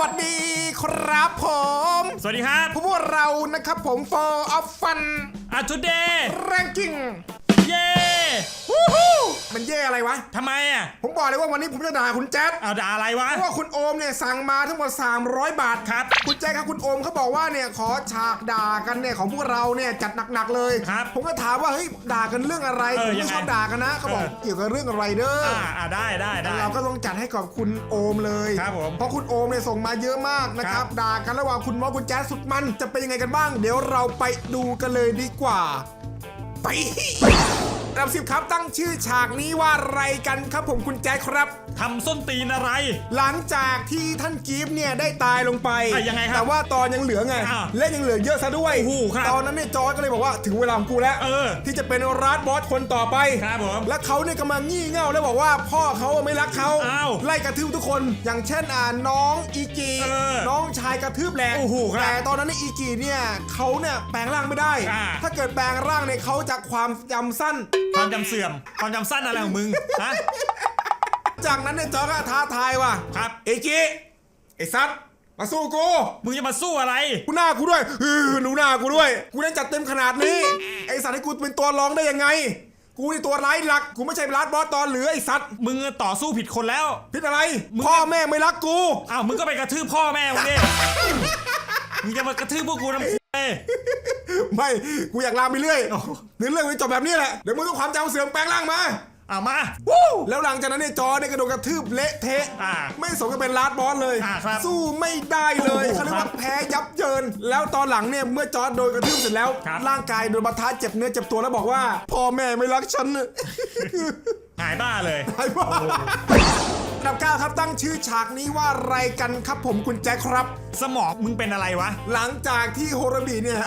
วัสดีครับผม สวัสดีครับพวกเรานะครับผม for of fun อาทูเดย์ ranking เย้ วู้ฮู้มันเย่อะไรวะ ทำไมอะผมบอกเลยว่าวันนี้ผมจะด่าคุณแจ๊ดเอาด่าอะไรวะ เพราะว่าคุณโอมเนี่ยสั่งมาทั้งหมด 300 บาทครับ คุณแจ๊ดครับคุณโอมเขาบอกว่าเนี่ยขอฉากด่ากันเนี่ยของพวกเราเนี่ยจัดหนักๆเลยครับผมก็ถามว่าเฮ้ยด่ากันเรื่องอะไรเออผมยัไม่งไงชอบด่ากันนะเขาบอกเออ เกี่ยวกับเรื่องอะไรเด้อออ่าอ่าได้ได้ได้ เราก็ต้องจัดให้กับคุณโอมเลยครับผมเพราะคุณโอมเนี่ยส่งมาเยอะมากนะคครัรับบด่ากันระหว่างคุณมอสคุณแจ๊สสุดมันจะเป็นยังไงกันบ้าง เดี๋ยวเราไปดูกันเลยดีกว่าไป อันดับสิบครับตั้งชื่อฉากนี้ว่าอะไรกันครับผมคุณแจ๊คครับ ทำส้นตีนอะไร หลังจากที่ท่านกีฟเนี่ยได้ตายลงไป อะยังไงครับแต่ว่าตอนยังเหลือไง อะเล่นยังเหลือเยอะซะด้วย โอ้โหครับตอนนั้นเนี่ยจอร์จก็เลยบอกว่าถึงเวลาของกูแล้วเออที่จะเป็นราดบอสคนต่อไปครับผมและเขาเนี่ยกำลังงี่เง่าแล้วบอกว่าพ่อเขาไม่รักเขาอ้าวไล่กระทืบทุกคน อย่างเช่นอ่าน้องอีกีเออน้องชายกระทืบแหละโอ้โหครับแต่ตอนนั้นเนี่ยอีกีเนี่ยเขาเนี่ยแปลงร่างไม่ได้ อ่า ถ้าเกิดแปลงร่างเนี่ยเขาจะความจำสั้น ความจำเสื่อม ความจำสั้นอะไรของมึง ฮะ จากนั้นเนี่ยจอร์จก็ท้าทายว่ะครับ เอกีไอ้ซัดมาสู้กู มึงจะมาสู้อะไร กูหน้ากูด้วยเออหนูหน้ากูด้วย กูได้จัดเต็มขนาดนี้ ไอสัตว์ให้กูเป็นตัวรองได้ยังไง กูนี่ตัวร้ายหลัก กูไม่ใช่ลาดบอสตอนเหลือไอสัตว์ มึงต่อสู้ผิดคนแล้ว พิษอะไร พ่อแม่ไม่รักกู อ้าว มึงก็ไปกระทืบพ่อแม่มึงดิ มึงจะมากระทืบพวกกูทำไม ไม่กูอยากลามไปเรื่อยเนื้อเรื่องมันจบแบบนี้แหละเดี๋ยวมึงต้องความจำเสื่อมแปลงร่างมาเอามาวู้แล้วหลังจากนั้นเนี่ยจอเนี่ยกระโดดกระทืบเละเทะอ่า ไม่สมกับเป็นลาดบอสเลย อ่าครับสู้ไม่ได้เลยโอ้โหเขาเรียกครัว่าบแพ้ยับเยิน แล้วตอนหลังเนี่ยเมื่อจอร์จโดนกระทืบเสร็จแล้ว ครับ ร่างกายโดนบาทะเจ็บเนื้อเจ็บตัวแล้วบอกว่าพ่อแม่ไม่รักฉัน หายบ้าเลย ไอ้บ้าอัน ดับเก้าครับตั้งชื่อฉากนี้ว่าอะไรกันครับผมคุณแจ็คครับ สมองมึงเป็นอะไรวะ หลังจากที่โฮโรบีเนี่ย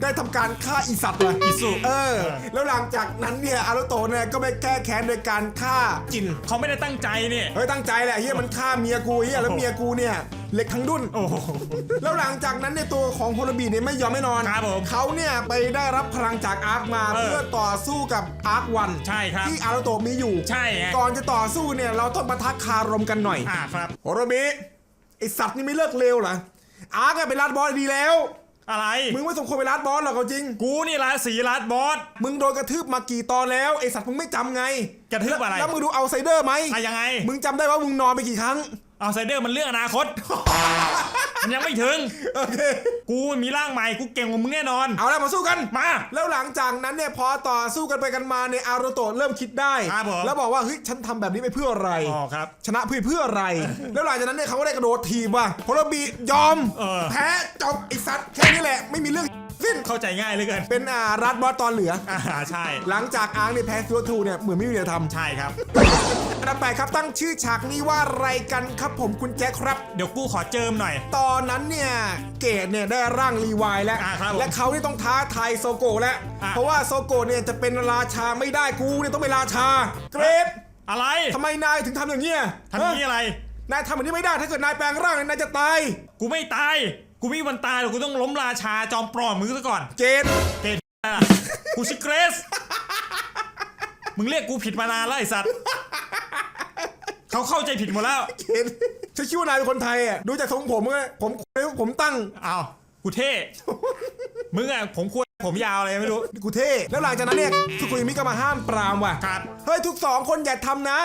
ได้ทำการฆ่าอีสัตว์เลยอิสุเออ แล้วหลังจากนั้นเนี่ยอารุโตะเนี่ยก็ไปแก้แค้นโดยการฆ่าจินเขาไม่ได้ตั้งใจนี่เฮ้ยตั้งใจแหละเฮียมันฆ่าเมียกูเฮียแล้วเมียกูเนี่ยเหล็กทั้งดุนโอ้โหแล้วหลังจากนั้นเนี่ยตัวของโฮโรบีเนี่ยไม่ยอมไม่นอนครับผมเขาเนี่ยไปได้รับพลังจากอาร์คมาเออเพื่อต่อสู้กับอาร์ควัน ใช่ครับ ที่อารุโตะมีอยู่ ใช่ไงก่อนจะต่อสู้เนี่ยเราต้องมาทักคารมกันหน่อยอ่าครับ โฮโรบิไอสัตว์นี่ไม่เลิกเลวเหรออาร์กเป็นลาดบอสดีแล้ว อะไร มึงไม่สมควรเป็นลาดบอสหรอกเอาจริง กูนี่ราศีรัดบอส มึงโดนกระทืบมากี่ตอนแล้วไอสัตว์มึงไม่จำไงกระทืบอะไร แล้วมึงดูเอาไซเดอร์ไหมอะยังไง มึงจำได้ว่ามึงนอนไปกี่ครั้ง เอาไซเดอร์มันเรื่องอนาคตมัน ยังไม่ถึง โอเค กูมีร่างใหม่กูเก่งกว่ามึงแน่นอน เอาแล้วมาสู้กัน มา แล้วหลังจากนั้นเนี่ยพอต่อสู้กันไปกันมาเนี่ยอารุโตะเริ่มคิดได้ ครับผม แล้วบอกว่าเฮ้ยฉันทำแบบนี้ไปเพื่ออะไร อ๋อครับ ชนะเพื่อเพื่ออะไร แล้วหลังจากนั้นเนี่ยเขาก็ได้กระโดดทีบว่ะโฮโรบิยอม เออ แพ้จบไอสัตว์แค่นี้แหละไม่มีเรื่อง สิ้น เข้าใจง่ายเหลยเกินเป็นอ่ารัดบอสตอนเหลือ อ่าใช่ หลังจากอาร์คเนี่ยแพ้ซิวทูเนี่ยเหมือนไม่มีอะไรทำใช่ครับ อันดับแปดครับตั้งชื่อฉากนี้ว่าอะไรกันครับผมคุณแจ็คครับ เดี๋ยวกูขอเจิมหน่อย ตอนนั้นเนี่ยเกดเนี่ยได้ร่างรีไวล์แล้ว อ่าครับผมและเขาเนี่ยต้องท้าทายโซโกะแล้ว อ่า เพราะว่าโซโกะเนี่ยจะเป็นราชาไม่ได้กูเนี่ยต้องเป็นราชา เกรดอะไรทำไมนายถึงทำอย่างเงี้ยทำนี้ฮะอะไร นายทำแบบนี้ไม่ได้ถ้าเกิดนายแปลงร่างเนี่ยนายจะตาย กูไม่ตาย กูไม่มีวันตายหรอกกูต้องล้มราชาจอมปลอมมึงซะก่อนเกดเกตอะกูชื่อเกรซมึงเรียกกูผิดมานานแล้วไอ้สัตว์ เขาเข้าใจผิดหมดแล้วเกดฉันคิดว่านายเป็นคนไทยอะดูจากทรงผมอะผมผมตั้งอ้าวกูเท่ มึงอะผมควรผมยาวอะไรไม่รู้ กูเท่ แล้วหลังจากนั้นเนี่ยทุกคนมิก็มาห้ามปรามว่ะ ครับ เฮ้ยทุกสองคนอย่าทำนะ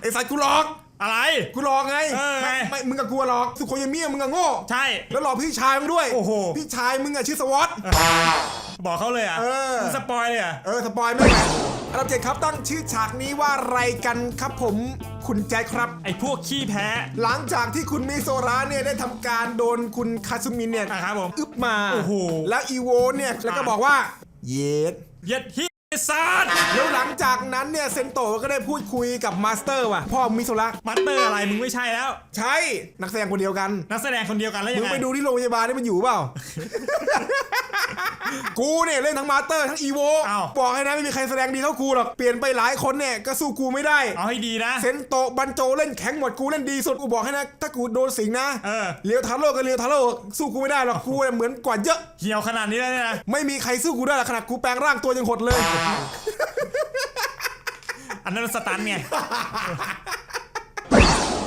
ไอ้สัตว์กูหลอก อะไร กูหลอกไงเออไงไม่มึงกับกูหลอกสุโคยามิมึงกับโง่ ใช่ แล้วหลอกพี่ชายมึงด้วยโอ้โห พี่ชายมึงอะชื่อสวอต บอกเขาเลยอะเออ มึงสปอยเลยอะ เออสปอยไม่ไหวอันดับเจ็ดครับตั้งชื่อฉากนี้ว่าอะไรกันครับผม คุณแจ็คครับ ไอ้พวกขี้แพ้ หลังจากที่คุณมิโซระเนี่ยได้ทำการโดนคุณคาซุมินเนี่ยอะครับผมอึบมาโอ้โห แล้วอีโวเนี่ยแล้วก็บอกว่า เย็ดเย็ดฮิ ซาดแล้วหลังจากนั้นเนี่ยเซนโตะก็ได้พูดคุยกับมาสเตอร์ว่ะพ่อมิโซระมัตเตอร์อะไรมึงไม่ใช่แล้ว ใช่นักแสดงคนเดียวกัน นักแสดงคนเดียวกันแล้วยัมึงงไงไปดูที่โรงพยาบาลนี่มันอยู่เปล่า กูเนี่ยเล่นทั้งมาสเตอร์ทั้งอีโวอ้าว บอกให้นะไม่มีใครแสดงดีเท่ากูหรอกเปลี่ยนไปหลายคนเนี่ยก็สู้กูไม่ได้ เอาให้ดีนะ เซนโตะบันโจเล่นแข็งหมดกูเล่นดีสุดกูบอกให้นะ ถ้ากูโดนสิงนะเออ เลียวทาโร่กับเลียวทาโร่สู้กูไม่ได้หรอกกูเนี่ยเหมือนกว่าเยอะ เหี่ยวขนาดนี้แล้วเนี่ยนะ ไม่มีใครสู้กูได้หรอกขนาดกูแปลงร่างตัวยังหดเลยอันนั้นสตันไง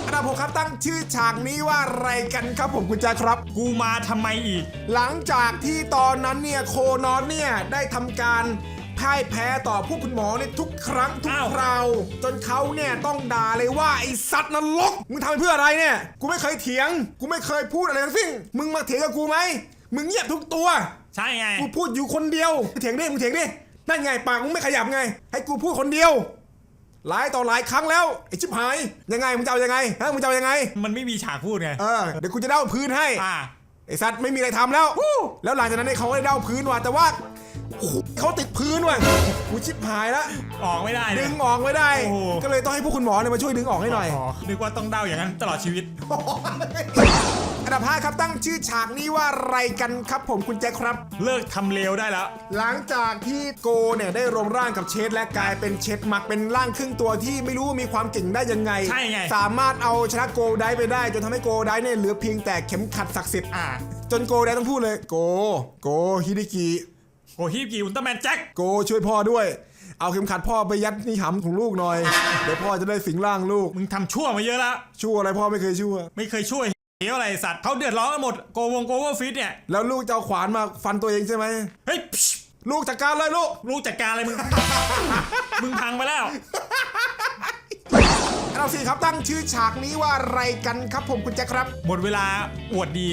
อันดับดับหกครับตั้งชื่อฉากนี้ว่าอะไรกันครับผมคุณแจ๊คครับ กูมาทำไมอีก หลังจากที่ตอนนั้นเนี่ยโคนอสเนี่ยได้ทำการพ่ายแพ้ต่อพวกคุณหมอเนี่ยทุกครั้งทุกอ้าว คราว จนเขาเนี่ยต้องด่าเลยว่าไอ้สัตว์นรกมึงทำไปเพื่ออะไรเนี่ย กูไม่เคยเถียง กูไม่เคยพูดอะไรทั้งสิ้นมึงมาเถียงกับกูไหมมึงเงียบทุกตัว ใช่ไง กูพูดอยู่คนเดียวเถียงดิมึงเถียงดิ นั่นไงปากมึงไม่ขยับไง ให้กูพูดคนเดียวหลายต่อหลายครั้งแล้วไอ้ชิบหายยังไงมึงจะเอายังไงฮะมึงจะเอายังไงมันไม่มีฉากพูดไงเออเดี๋ยวกูจะเด้าพื้นให้อ่าไอ้สัตว์ไม่มีอะไรทำแล้ว แล้วหลังจากนั้นเนี่ยเขาก็ได้เด้าพื้นว่ะแต่ว่าโอ้โหเขาติดพื้นว่ะกูชิบหายแล้วออกไม่ได้เลดึยงออกไม่ได้โอ้โหก็เลยต้องให้พวกคุณหมอเนี่ยมาช่วยดึงออกให้หน่อยอ๋อนึกว่าต้องเด้าอย่างนั้นตลอดชีวิตอั นดับห้าครับตั้งชื่อฉากนี้ว่าอะไรกันครับผมคุณแจ็คครับ เลิกทำเลวได้แล้ว หลังจากที่โกเนี่ยได้รวมร่างกับเชดและกลายเป็นเชดมักเป็นร่างครึ่งตัวที่ไม่รู้ว่ามีความเก่งได้ยังไง ใช่ไง สามารถเอาชนะโกได้ไปได้ จนทำให้โกได้เนี่ยเหลือเพียงแต่เข็มขัดศักดิ์สิทธิ์อ่าจนโกได้ต้องพูดเลย โก โกฮิดิกิโกฮิบกีอุลตร้าแมนแจ็คโกช่วยพ่อด้วย เอาเข็มขัดพ่อไปยัดนี่หำของลูกหน่อยเดี๋ยวพ่อจะได้สิงร่างลูก มึงทำชั่วมาเยอะแล้วชั่วอะไรพ่อไม่เคยชั่ว ไม่เคยช่วย เหี้ยอะไรสัตว์เขาเดือดร้อนกันหมดโกวงโกเวอร์ฟิตเนี่ยแล้วลูกจะเอาขวานมาฟันตัวเองใช่ไหม เฮ้ยลูกจัดการเลยลูก ลูกจัดการอะไรมึง มึงพังไปแล้ว เราสี่ครับตั้งชื่อฉากนี้ว่าอะไรกันครับผมคุณแจ็คครับ หมดเวลาอวดดี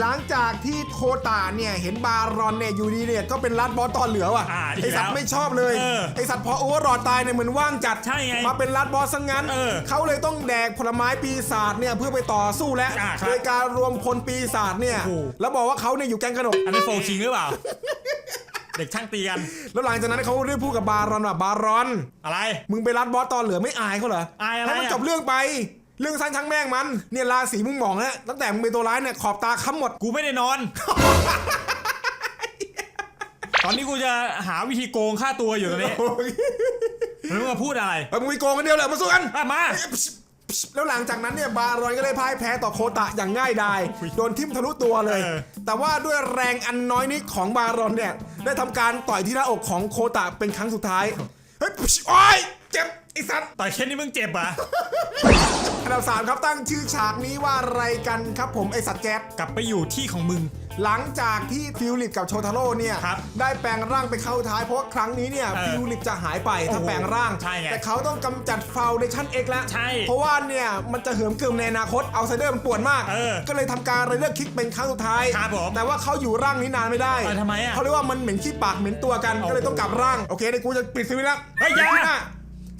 หลังจากที่โคตาเนี่ยเห็นบารอนเนี่ยอยู่ดีเนี่ยก็เป็นรัดบอสตอนเหลือว่ะอ่าอีกไอสัตแล้วว์ไม่ชอบเลยเออไอสัตว์พอโอเวอร์รอดตายเนี่ยเหมือนว่างจัดใช่ไงมาเป็นรัดบอสซะงั้นเออเขาเลยต้องแดกผลไม้ปีศาจเนี่ยเพื่อไปต่อสู้และอ่าครับโดยการรวมพลปีศาจเนี่ยโอ้โห แล้วบอกว่าเขาเนี่ยอยู่แก๊งขนม อันนี้โฟคิงหรือเปล่า เด็กช่างตีกัน แล้วหลังจากนั้นเขาได้พูดกับบารอนว่าบารอน อะไร มึงไปรัดบอสตอนเหลือไม่อายเขาเหรออายอะไรให้มันอะ จบเรื่องไป เรื่องสั้นช่างแม่งมันเนี่ยราศีมึงหมองแล้วตั้งแต่มึงเป็นตัวร้ายเนี่ยขอบตาค้ำหมด กูไม่ได้นอน ตอนนี้กูจะหาวิธีโกงค่าตัวอยู่ตอนนี้แล้วมึงมาพูดอะไรเออมึงมีโกงกันเดียวเหรอมาสู้กัน อะมา แล้วหลังจากนั้นเนี่ยบารอนก็เลยพ่ายแพ้ต่อโคตะอย่างง่ายดายโดนทิ่มทะลุตัวเลย เออ แต่ว่าด้วยแรงอันน้อยนิดของบารอนเนี่ยได้ทำการต่อยที่หน้าอกของโคตะเป็นครั้งสุดท้าย เฮ้ยโอ้ยเจ็บไอ้สัตว์ต่อยแค่นี้มึงเจ็บอะ อันดับสามครับตั้งชื่อฉากนี้ว่าอะไรกันครับผมไอ้สัตว์แจ๊บกลับไปอยู่ที่ของมึง หลังจากที่ฟิวลิปกับโชทาโร่เนี่ยครับได้แปลงร่างไปเข้าท้ายเพราะว่าครั้งนี้เนี่ยเออฟิวลิปจะหายไปถ้าโอ้โหแปลงร่าง ใช่ไงแต่เขาต้องกำจัดฟาวเดชั่นเอ็กแล้วใช่เพราะว่าเนี่ยมันจะเหิมเกิมในอนาคตเอาไซเดอร์มันปวดมาก เออก็เลยทำการเลือกคลิกเป็นครั้งสุดท้าย ครับผมแต่ว่าเขาอยู่ร่างนี้นานไม่ได้เออทำไมอะเขาเรียกว่ามันเหม็นขี้ปากเหม็นตัวกันโอ้โหก็เลยต้องกลับร่างโอเคเดี๋ยวกูจะปิดสวิตช์แล้วเฮ้ยอย่าปิดนะ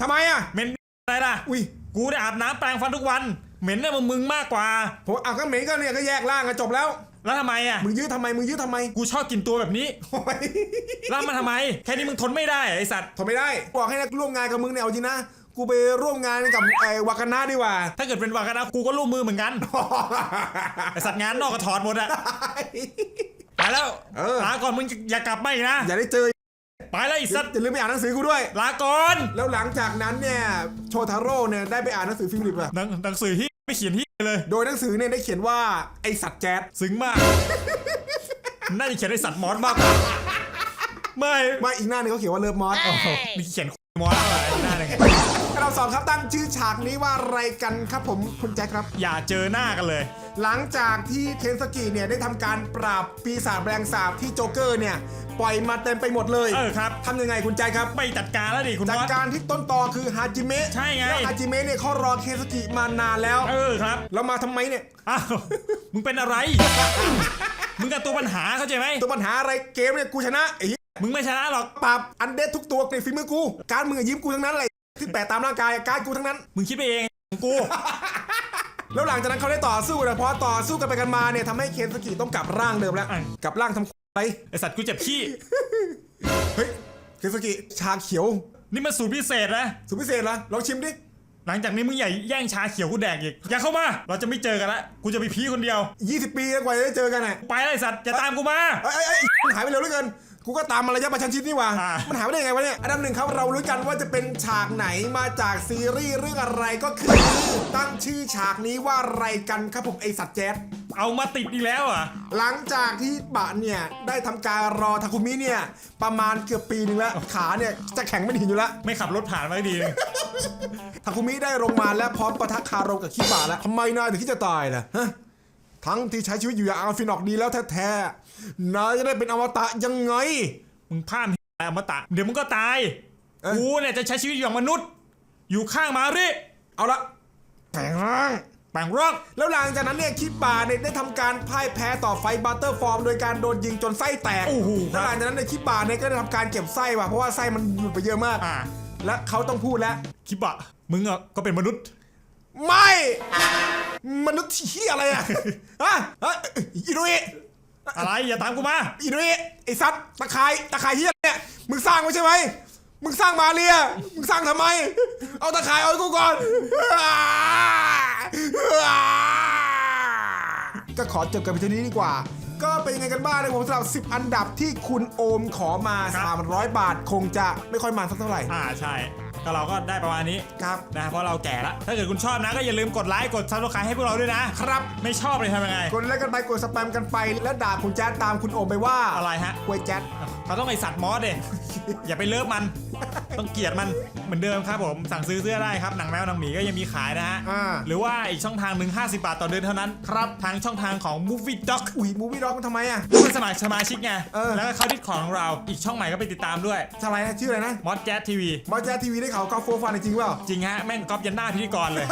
ทำไมอะเหม็นอะไรล่ะ อุ้ย กูได้อาบน้ำแปรงฟันทุกวัน เหม็นเนี่ยมึงมึงมากกว่า ผมเอาก็เหม็นก็เนี่ยก็แยกร่างกันจบแล้ว แล้วทำไมอะ มึงยื้อทำไม มึงยื้อทำไมกูชอบกินตัวแบบนี้โอ้ยแล้วมันทำไม แค่นี้มึงทนไม่ได้ไอสัตว์ ทนไม่ได้ บอกให้นักร่วมงานกับมึงเนี่ยเอาจริงนะ กูไปร่วมงานกับไอ้วากันนาดีกว่า ถ้าเกิดเป็นวากันนะกูก็ร่วมมือเหมือนกัน ไอสัตว์งานนอกก็ถอดหมดอะ ไปแล้วเออ ลาก่อนมึงอย่ากลับมาอีกนะ อย่าได้เจอไป แล้วไอสัตว์อย่าลืมไปอ่านหนังสือกูด้วย ลาก่อนแล้วหลังจากนั้นเนี่ยโชทาโร่เนี่ยได้ไปอ่านหนังสือฟิลิปอะหนังหนังสือที่ไม่เขียนที่เลย โดยหนังสือเนี่ยได้เขียนว่าไอสัตว์แจ๊ดซึ้งมาก น่าจะเขียนไอสัตว์มอสมากกว่าไม่มาอีกหน้าหนึงเขาเขียนว่าเลิฟมอส มีเขียนมอสอะไรหน้าหนึ่ง เราสองครับตั้งชื่อฉากนี้ว่าอะไรกันครับผมคุณแจ็คครับ อย่าเจอหน้ากันเลย หลังจากที่เคนสกิเนี่ยได้ทำการปราบปีศาจแรงสาบที่โจ๊กเกอร์เนี่ย ปล่อยมาเต็มไปหมดเลยเออครับ ทำยังไงคุณแจ็คครับ ไม่จัดการแล้วดิคุณจากมอส การที่ต้นตอคือฮาจิเมะใช่ไง แล้วฮาจิเมะเนี่ยเขารอเคสกิมานานแล้วเออครับ แล้วมาทำไมเนี่ย อ้าว มึงเป็นอะไร มึงกับตัวปัญหาเข้าใจไหม ตัวปัญหาอะไรเกมเนี่ยกูชนะไอ้เหี้ยมึงไม่ชนะหรอก ปราบอันเดดทุกตัวในฝีมือกู การมึงอะยิ้มกูทั้งนั้นเลยที่ แปะตามร่างกายการดกูทั้งนั้น มึงคิดไปเองของกู แล้วหลังจากนั้นเขาได้ต่อสู้กันพอต่อสู้กันไปกันมาเนี่ยทำให้เคนสกิต้องกลับร่างเดิมแล้ว อะ กลับร่างทำอะไรไอสัตว์กูเจ็บขี้เฮ้ยเคนสกิชาเขียวนี่มันสูตรพิเศษนะสุดพิเศษละลองชิมดิหลังจากนี้มึงอย่าแย่งชาเขียวกูแดกอีกอย่าเข้ามา เราจะไม่เจอกันละกูจะไปพีคนเดียว 20 ปีแล้วกว่าจะได้เจอกันน่ะไปเลยไอ้สัตว์อย่าตามกูมา เอ้ยเอ้ยเอ้ยมันหายไปเร็วเหลือเกิน กูก็ตามมาระยะประชันชิดนี่หว่า อ่ามั มันหายไปได้ยังไงวะเนี่ย อันดับหนึ่งครับเรารู้กันว่าจะเป็นฉากไหนมาจากซีรีส์เรื่องอะไรก็คือ ตั้งชื่อฉากนี้ว่าอะไรกันครับผมไอสัตว์แจ๊ด เอามาติดอีกแล้วเหรอะ หลังจากที่บะเนี่ยได้ทำการรอทาคุมิเนี่ยประมาณเกือบปีหนึ่งแล้ว ขาเนี่ยจะแข็งไม่ดีอยู่แล้วไม่ขับรถผ่านมาดีทาคุมิได้ลงมาและพร้อมปะทะคารมกับคิบะแล้วทำไมนายถึงคิดจะตายล่ะฮะ ทั้งที่ใช้ชีวิตอยู่อย่างอัลฟินออกดีแล้วแท้ๆนายจะได้เป็นอมตะยังไง มึงพลาดอมตะ เดี๋ยวมึงก็ตาย เอ๊ะกูเนี่ยจะใช้ชีวิตอย่างมนุษย์ อยู่ข้างมาริเอาละแปลงร่าง แปลงร่างแล้วหลังจากนั้นเนี่ยคิบาเนี่ยได้ทำการพ่ายแพ้ต่อไฟบัตเตอร์ฟอร์ม โดยการโดนยิงจนไส้แตกโอ้โหคแล้วรับหลังจากนั้นเนี่ยคิบาเนี่ยก็ได้ทำการเก็บไส้ว่ะเพราะว่าไส้มันหลุดไปเยอะมาก อ่า และเขาต้องพูดแล้วคิบะ มึงอะก็เป็นมนุษย์ ไม่มนุษย์ที่อะไรอะฮะฮะอินุเอะอะไรอย่าตามกูมาอินุเอะไอ้ซัดตะไคร้ตะไคร้เฮียเนี่ยมึงสร้างไว้ใช่ไหมมึงสร้างมาเรียมึงสร้างทำไม เอาตะไคร้เอาให้กูก่อน ก็ขอจบกันไปทีนี้ดีกว่า ก็เป็นยังไงกันบ้างในผมสำหรับ 10 อันดับที่คุณโอมขอมาครับ300 บาทคงจะไม่ค่อยมาสักเท่าไหร่ อ่าใช่ ก็เราก็ได้ประมาณนี้ครับนะเพราะเราแก่แล้วถ้าเกิดคุณชอบนะก็อย่าลืมกดไลค์กดซับสไครต์ให้พวกเราด้วยนะครับไม่ชอบเลยทำยังไงกดไลค์กันไปกดสแปมกันไป แล้วด่าคุณแจ๊ดตามคุณโอมไปว่าอะไรฮะควยแจ๊ดเขาต้องไอสัตว์มอสเด็อย่าไปเลิฟมัน ต้องเกลียดมันเหมือนเดิมครับผมสั่งซื้อเสื้อได้ครับหนังแมวหนังหมีก็ยังมีขายนะฮะอ่า หรือว่าอีกช่องทางหนึ่ง50 บาทต่อเดือนเท่านั้นครับทางช่องทางของ Movie Doc อุ้ยมูวี่ด็อกมันทำไมอะ เป็นสมัครสมาชิกไงเออ แล้วก็เข้าดิสคอร์ดของเราอีกช่องใหม่ก็ไปติดตามด้วยอะไรนะชื่ออะไรนะมอสแจ๊ทีวีมอแจ๊ดทีวีได้ข่าวกอล์ฟโฟร์ฟันจริงเปล่าจริงฮะแม่งก๊อปยันหน้าพิธีกรเลย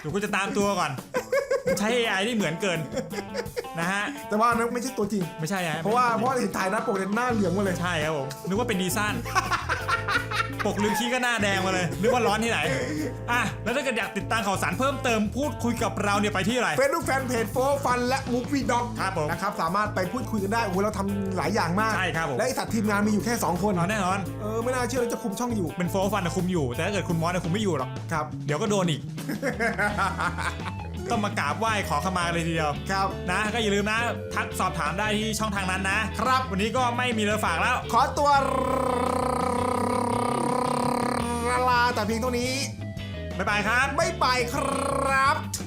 เดี๋ยวกูจะตามตัวก่อน ใช้ AI ได้เหมือนเกิน นะฮะ แต่ว่านั้นไม่ใช่ตัวจริง ไม่ใช่ฮะเพราะว่าเพราะว่าเห็นถ่ายหน้าปกเนี่ยหน้าเหลืองมาเลย ใช่ครับผม นึกว่าเป็นดีซ่าน ปกลืมขี้ก็หน้าแดงมาเลย นึกว่าร้อนที่ไหน อะ แล้วถ้าเกิดอยากติดตามข่าวสารเพิ่มเติมพูดคุยกับเราเนี่ยไปที่อะไร เฟซบุ๊กแฟนเพจโฟร์ฟันและมูฟี่ด็อกครับผมนะครับ สามารถไปพูดคุยกันได้โอ้โหเราทำหลายอย่างมาก ใช่ครับผม และไอสัตว์ทีมงานมีอยู่แค่ 2 คนเอาแน่นอน เออ ไม่น่าเชื่อเราจะคุมช่องอยู่เป็นโฟร์ฟันนะคุมอยู่ แต่ถ้าเกิดคุณมอสนะคุมไม่อยู่หรอก ครับ เดี๋ยวก็โดนอีก ต้องมากราบไหว้ขอขมาเลยทีเดียวครับนะก็อย่าลืมนะ ทักสอบถามได้ที่ช่องทางนั้นนะ ครับวันนี้ก็ไม่มีเรือฝากแล้ว ขอตัวลาแต่เพียงเท่านี้ บ๊ายบายครับบ๊ายบายครับ